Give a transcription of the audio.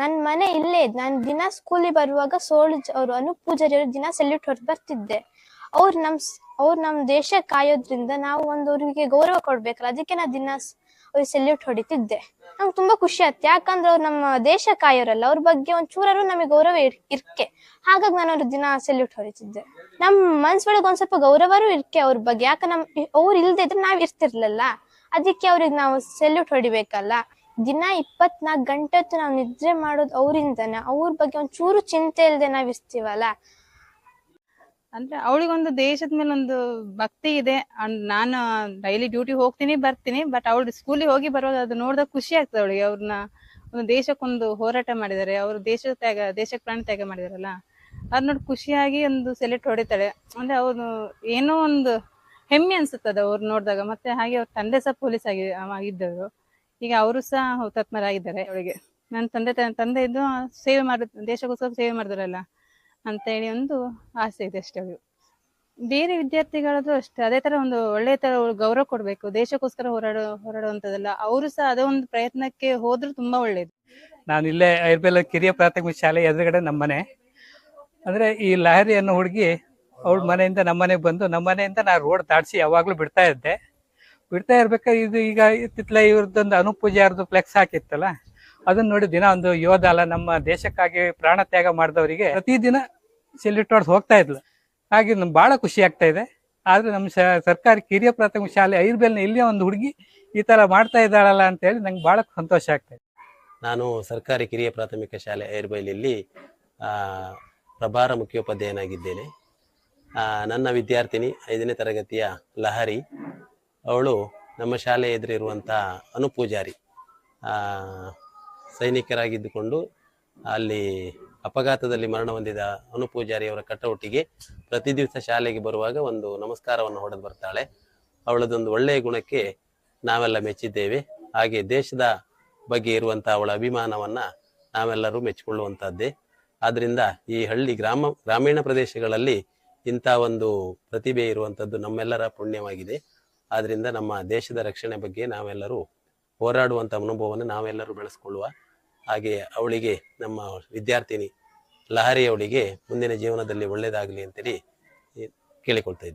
ನನ್ ಮನೆ ಇಲ್ಲೇ ನಾನ್ ದಿನ ಸ್ಕೂಲಿಗೆ ಬರುವಾಗ ಸೋಳು ಅವರು ಅನು ಪೂಜಾರಿ ಅವರು ದಿನ ಸೆಲ್ಯೂಟ್ ಹೊಡೆದು ಬರ್ತಿದ್ದೆ. ಅವ್ರು ನಮ್ ಅವ್ರು ನಮ್ ದೇಶ ಕಾಯೋದ್ರಿಂದ ನಾವು ಒಂದು ಅವ್ರಿಗೆ ಗೌರವ ಕೊಡ್ಬೇಕಲ್ಲ, ಅದಕ್ಕೆ ನಾ ದಿನ ಅವ್ರಿಗೆ ಸೆಲ್ಯೂಟ್ ಹೊಡಿತಿದ್ದೆ. ನಂಗೆ ತುಂಬಾ ಖುಷಿ ಆಯ್ತು, ಯಾಕಂದ್ರೆ ಅವ್ರು ನಮ್ಮ ದೇಶ ಕಾಯೋರಲ್ಲ, ಅವ್ರ ಬಗ್ಗೆ ಒಂದ್ ಚೂರಾರು ನಮಗೆ ಗೌರವ ಇರ್- ಇರ್ಕೆ. ಹಾಗಾಗಿ ನಾನು ಅವ್ರ ದಿನ ಸೆಲ್ಯೂಟ್ ಹೊಡಿತಿದ್ದೆ. ನಮ್ ಮನ್ಸ್ ಒಳಗೆ ಒಂದ್ ಸ್ವಲ್ಪ ಗೌರವರು ಇರ್ಕೆ ಅವ್ರ ಬಗ್ಗೆ, ಯಾಕ ನಮ್, ಅವ್ರು ಇಲ್ದೇ ಇದ್ರೆ ನಾವ್ ಇರ್ತಿರ್ಲಿಲ್ಲ, ಅದಕ್ಕೆ ಅವ್ರಿಗೆ ನಾವು ಸೆಲ್ಯೂಟ್ ಹೊಡಿಬೇಕಲ್ಲ. ದಿನ ಇಪ್ಪತ್ನಾಲ್ಕು ಗಂಟೆ ಹೊತ್ತು ನಾವು ನಿದ್ರೆ ಮಾಡೋದು ಅವರಿಂದನ. ಅವ್ರ ಬಗ್ಗೆ ಒಂದ್ ಚೂರು ಚಿಂತೆ ಇಲ್ಲದೆ ನಾವ್ ಇರ್ತೀವಲ್ಲ? ಅಂದ್ರೆ ಅವಳಿಗೊಂದು ದೇಶದ ಮೇಲೆ ಒಂದು ಭಕ್ತಿ ಇದೆ. ಅಂಡ್ ನಾನು ಡೈಲಿ ಡ್ಯೂಟಿ ಹೋಗ್ತೀನಿ, ಬರ್ತೀನಿ, ಬಟ್ ಅವಳು ಸ್ಕೂಲಿಗೆ ಹೋಗಿ ಬರುವಾಗ ಅದು ನೋಡಿದಾಗ ಖುಷಿ ಆಗ್ತದೆ ಅವಳಿಗೆ. ಅವ್ರನ್ನ ಒಂದು ದೇಶಕ್ಕೊಂದು ಹೋರಾಟ ಮಾಡಿದ್ದಾರೆ ಅವರು ದೇಶ ತ್ಯಾಗ ದೇಶಕ್ಕೆ ಪ್ರಾಣ ತ್ಯಾಗ ಮಾಡಿದಾರಲ್ಲ? ಅದ್ ನೋಡಿ ಖುಷಿಯಾಗಿ ಒಂದು ಸೆಲೆಕ್ಟ್ ಹೊಡಿತಾಳೆ ಅಂದ್ರೆ ಅವ್ರು ಏನೋ ಒಂದು ಹೆಮ್ಮೆ ಅನ್ಸುತ್ತದೆ ಅವ್ರು ನೋಡಿದಾಗ. ಮತ್ತೆ ಹಾಗೆ ಅವ್ರ ತಂದೆ ಸಹ ಪೊಲೀಸ್ ಆಗಿ ಈಗ ಅವರು ಸಹ ಹುತಾತ್ಮರಾಗಿದ್ದಾರೆ ಅವಳಿಗೆ. ನನ್ನ ತಂದೆ ತಂದೆ ಇದ್ದು ಸೇವೆ ಮಾಡ, ದೇಶಕ್ಕೋಸ್ಕರ ಸೇವೆ ಮಾಡಿದ್ರಲ್ಲ ಅಂತ ಹೇಳಿ ಒಂದು ಆಸೆ ಇದೆ ಅಷ್ಟೇ ಅವರು ಬೇರೆ ವಿದ್ಯಾರ್ಥಿಗಳಾದ್ರೂ ಅಷ್ಟೇ, ಅದೇ ತರ ಒಂದು ಒಳ್ಳೆ ತರ ಗೌರವ ಕೊಡ್ಬೇಕು, ದೇಶಕ್ಕೋಸ್ಕರ ಹೋರಾಡೋ ಹೋರಾಡುವಂತದಲ್ಲ ಅವರು ಸಹ ಅದೇ ಒಂದು ಪ್ರಯತ್ನಕ್ಕೆ ಹೋದ್ರೂ ತುಂಬಾ ಒಳ್ಳೇದು. ನಾನು ಇಲ್ಲೇ ಐರ್ಬೆಲ್ ಕಿರಿಯ ಪ್ರಾಥಮಿಕ ಶಾಲೆ ಎದುರುಗಡೆ ನಮ್ಮನೆ. ಅಂದ್ರೆ ಈ ಲಹರಿ ಹುಡುಗಿ ಅವಳ ಮನೆಯಿಂದ ನಮ್ಮನೆಗೆ ಬಂದು, ನಮ್ಮನೆಯಿಂದ ನಾ ರೋಡ್ ದಾಟಿಸಿ ಯಾವಾಗ್ಲೂ ಬಿಡ್ತಾ ಇದ್ದೆ. ಬಿಡ್ತಾ ಇರ್ಬೇಕಾದ್ರೆ ಇದು ಈಗ ಇತ್ತಿತ್ಲ ಇವ್ರದ್ದೊಂದು ಅನುಪೂಜಾರ್ದು ಫ್ಲೆಕ್ಸ್ ಹಾಕಿತ್ತಲ್ಲ ಅದನ್ನ ನೋಡಿ ದಿನ ಒಂದು ಯೋಧ ಅಲ್ಲ ನಮ್ಮ ದೇಶಕ್ಕಾಗಿ ಪ್ರಾಣ ತ್ಯಾಗ ಮಾಡಿದವರಿಗೆ ಪ್ರತಿದಿನ ಸೆಲ್ಯೂಟ್ ಹೊಡೆದು ಹೋಗ್ತಾ ಇದ್ಲು. ಹಾಗೆ ನಮ್ಗೆ ಬಹಳ ಖುಷಿ ಆಗ್ತಾ ಇದೆ. ಆದ್ರೆ ನಮ್ಮ ಸರ್ಕಾರಿ ಕಿರಿಯ ಪ್ರಾಥಮಿಕ ಶಾಲೆ ಐರ್ಬೇಲ್ನ ಇಲ್ಲಿಯ ಒಂದು ಹುಡುಗಿ ಈ ತರ ಮಾಡ್ತಾ ಇದ್ದಾಳಲ್ಲ ಅಂತ ಹೇಳಿ ನಂಗೆ ಬಹಳ ಸಂತೋಷ ಆಗ್ತಾ ಇದೆ. ನಾನು ಸರ್ಕಾರಿ ಕಿರಿಯ ಪ್ರಾಥಮಿಕ ಶಾಲೆ ಏರ್ಬೈಲಲ್ಲಿ ಆ, ಪ್ರಭಾರ ಮುಖ್ಯೋಪಾಧ್ಯಾಯನಾಗಿದ್ದೇನೆ. ನನ್ನ ವಿದ್ಯಾರ್ಥಿನಿ ಐದನೇ ತರಗತಿಯ ಲಹರಿ ಅವಳು ನಮ್ಮ ಶಾಲೆ ಎದುರಿರುವಂಥ ಅನುಪೂಜಾರಿ. ಸೈನಿಕರಾಗಿದ್ದುಕೊಂಡು ಅಲ್ಲಿ ಅಪಘಾತದಲ್ಲಿ ಮರಣ ಹೊಂದಿದ ಅನುಪೂಜಾರಿಯವರ ಕಟೌಟಿಗೆ ಪ್ರತಿ ದಿವಸ ಶಾಲೆಗೆ ಬರುವಾಗ ಒಂದು ನಮಸ್ಕಾರವನ್ನು ಹೊಡೆದು ಬರ್ತಾಳೆ. ಅವಳದೊಂದು ಒಳ್ಳೆಯ ಗುಣಕ್ಕೆ ನಾವೆಲ್ಲ ಮೆಚ್ಚಿದ್ದೇವೆ. ಹಾಗೆ ದೇಶದ ಬಗ್ಗೆ ಇರುವಂಥ ಅವಳ ಅಭಿಮಾನವನ್ನು ನಾವೆಲ್ಲರೂ ಮೆಚ್ಚಿಕೊಳ್ಳುವಂಥದ್ದೇ ಆದ್ದರಿಂದ ಈ ಹಳ್ಳಿ ಗ್ರಾಮ, ಗ್ರಾಮೀಣ ಪ್ರದೇಶಗಳಲ್ಲಿ ಇಂಥ ಒಂದು ಪ್ರತಿಭೆ ಇರುವಂಥದ್ದು ನಮ್ಮೆಲ್ಲರ ಪುಣ್ಯವಾಗಿದೆ. ಆದ್ರಿಂದ ನಮ್ಮ ದೇಶದ ರಕ್ಷಣೆ ಬಗ್ಗೆ ನಾವೆಲ್ಲರೂ ಹೋರಾಡುವಂಥ ಅನುಭವವನ್ನು ನಾವೆಲ್ಲರೂ ಬೆಳೆಸ್ಕೊಳ್ಳುವ ಹಾಗೆ ಅವಳಿಗೆ, ನಮ್ಮ ವಿದ್ಯಾರ್ಥಿನಿ ಲಹರಿ ಅವಳಿಗೆ ಮುಂದಿನ ಜೀವನದಲ್ಲಿ ಒಳ್ಳೆಯದಾಗಲಿ ಅಂತೇಳಿ ಕೇಳಿಕೊಳ್ತಾ